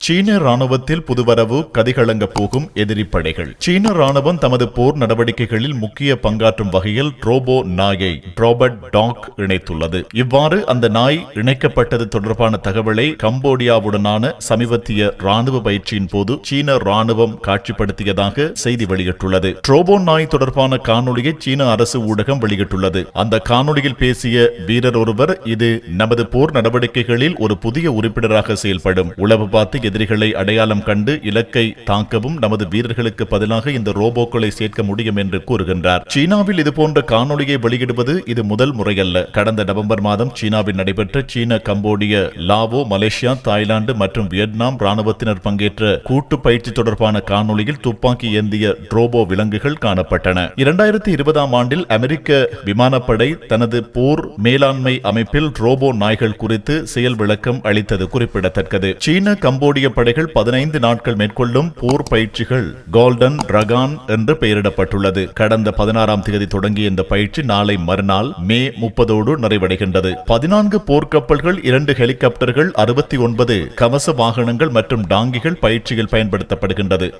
சீன ராணுவத்தில் புதுவரவு கதிகலங்க போகும் எதிரி படைகள் சீன ராணுவம் தமது போர் நடவடிக்கைகளில் முக்கிய பங்காற்றும் வகையில் ட்ரோபோ நாயை ட்ரோபட் டாக் இணைத்துள்ளது. இவ்வாறு அந்த நாய் இணைக்கப்பட்டது தொடர்பான தகவலை கம்போடியாவுடனான சமீபத்திய ராணுவ பயிற்சியின் போது சீன ராணுவம் காட்சிப்படுத்தியதாக செய்தி வெளியிட்டுள்ளது. ட்ரோபோ நாய் தொடர்பான காணொளியை சீன அரசு ஊடகம் வெளியிட்டுள்ளது. அந்த காணொளியில் பேசிய வீரர் ஒருவர் இது நமது போர் நடவடிக்கைகளில் ஒரு புதிய உறுப்பினராக செயல்படும். உளவு பார்த்து எதிரிகளை அடையாளம் கண்டு இலக்கை தாக்கவும் நமது வீரர்களுக்கு பதிலாக இந்த ரோபோக்களை சேர்க்க முடியும் என்று கூறுகின்றார். சீனாவில் இதுபோன்ற காணொலியை வெளியிடுவது இது முதல் முறையல்ல. கடந்த நவம்பர் மாதம் சீனாவில் நடைபெற்ற சீன கம்போடிய லாவோ மலேசியா தாய்லாந்து மற்றும் வியட்நாம் ராணுவத்தினர் பங்கேற்ற கூட்டு பயிற்சி தொடர்பான காணொளியில் துப்பாக்கி ஏந்திய ட்ரோபோ விலங்குகள் காணப்பட்டன. இரண்டாயிரத்தி இருபதாம் ஆண்டில் அமெரிக்க விமானப்படை தனது போர் மேலாண்மை அமைப்பில் ரோபோ நாய்கள் குறித்து செயல் விளக்கம் அளித்தது குறிப்பிடத்தக்கது. சீன கம்போடிய படைகள் பதினைந்து நாட்கள் மேற்கொள்ளும் போர் பயிற்சிகள் கோல்டன் ரகான் என்று பெயரிடப்பட்டுள்ளது. கடந்த பதினாறாம் தேதி தொடங்கிய இந்த பயிற்சி நாளை மறுநாள் மே முப்பதோடு நிறைவடைகின்றது. பதினான்கு போர்க்கப்பல்கள் இரண்டு ஹெலிகாப்டர்கள் அறுபத்தி ஒன்பது கவச வாகனங்கள் மற்றும் டாங்கிகள் பயிற்சியில் பயன்படுத்தப்படுகின்றது.